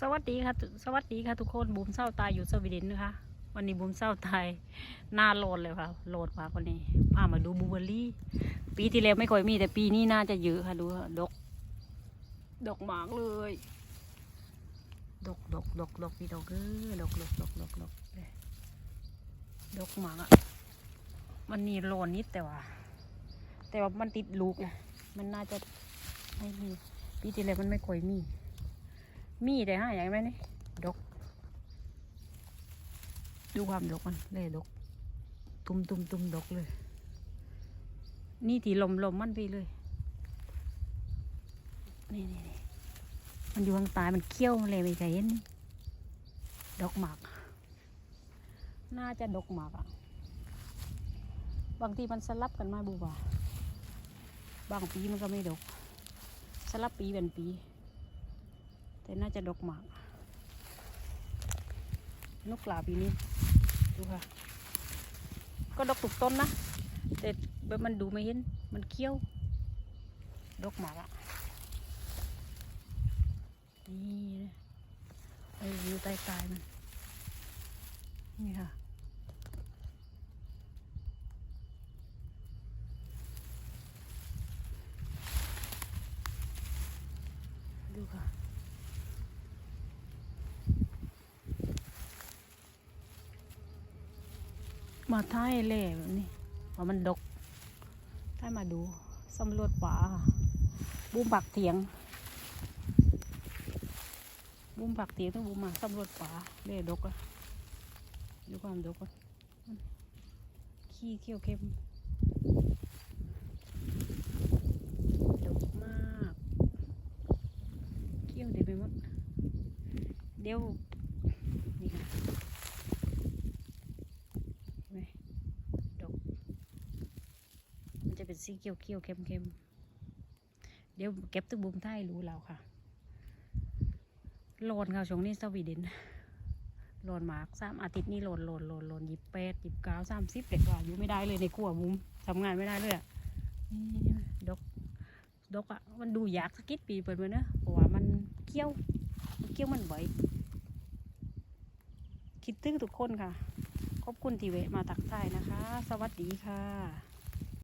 สวัสดีค่ะสวัสดีค่ะทุกคนบูมเศร้าตายอยู่สวีเดนนะคะ วันนี้บูมเศร้าตายหน้าโหลดเลยค่ะโหลดมากวันนี้พามาดูบูเบอรี่ ปีที่แล้วไม่ค่อยมีแต่ปีนี้น่าจะเยอะค่ะดูดก ดกมากเลย ดกดกดกดกพี่ดกเออดกดกดกดกดกดกมากอะวันนี้โลนนิดแต่ว่า แต่ว่ามันติดลูกนะมันน่าจะไม่มีปีที่แล้วมันไม่ค่อยมี มีแต่ห้าอย่างไหมนี่ดก ดูความดกมันเลยดก ตุมตุมตุมดกเลย นี่ที่ลมลมมันไปเลย นี่นี่นี่มันอยู่ข้างใตายมันเคี้ยวมันเลยไม่เคยเห็นนี่ดกหมาก น่าจะดกหมากอะ บางทีมันสลับกันมาบูบาบางปีมันก็ไม่ดก สลับปีเป็นปี แต่น่าจะดกหมาก นกกลาปีนี้ ดูค่ะ ก็ดกถูกต้นนะ แต่มันดูไม่เห็น มันเคี้ยวดกหมากอะนี่นะไอ้วิวใต้กายมัน นี่ค่ะ ดูค่ะ มาท้ายเล่แบบนี้ว่ามันดกถ้ามาดูสำรวจป่าค่ะบูมปักเถียงบูมปักเถียงต้องบูมมาสำรวจป่าเล่ดกอะดูความดกอะขี้เขี้ยวเข้มดกมากเขี้ยวเดี๋ยวไปหมดเดี๋ยวนี่ค่ะ เห็นไหมดอกมันจะ เป็นสีเขียวเขียวเข้มเข้มเดี๋ยวเก็บตึกบุมไทยรู้เราค่ะโหลนค่ะช่วงนี้สวีเดนโหลนมากสามอาทิตย์นี้โหลนโหลนโหลนโหลนยี่สิบแปดยี่สิบเก้าสามสิบเด็กว่าอยู่ไม่ได้เลยในครัวบุมทำงานไม่ได้เลยอะดกดกอะมันดูยากสกิดปีเปิดมาเนอะเพราะว่ามันเกี้ยวมันเกี้ยวมันบ่อยคิดถึงทุกคนค่ะ ขอบคุณที่แวะมาตักทายนะคะ สวัสดีค่ะ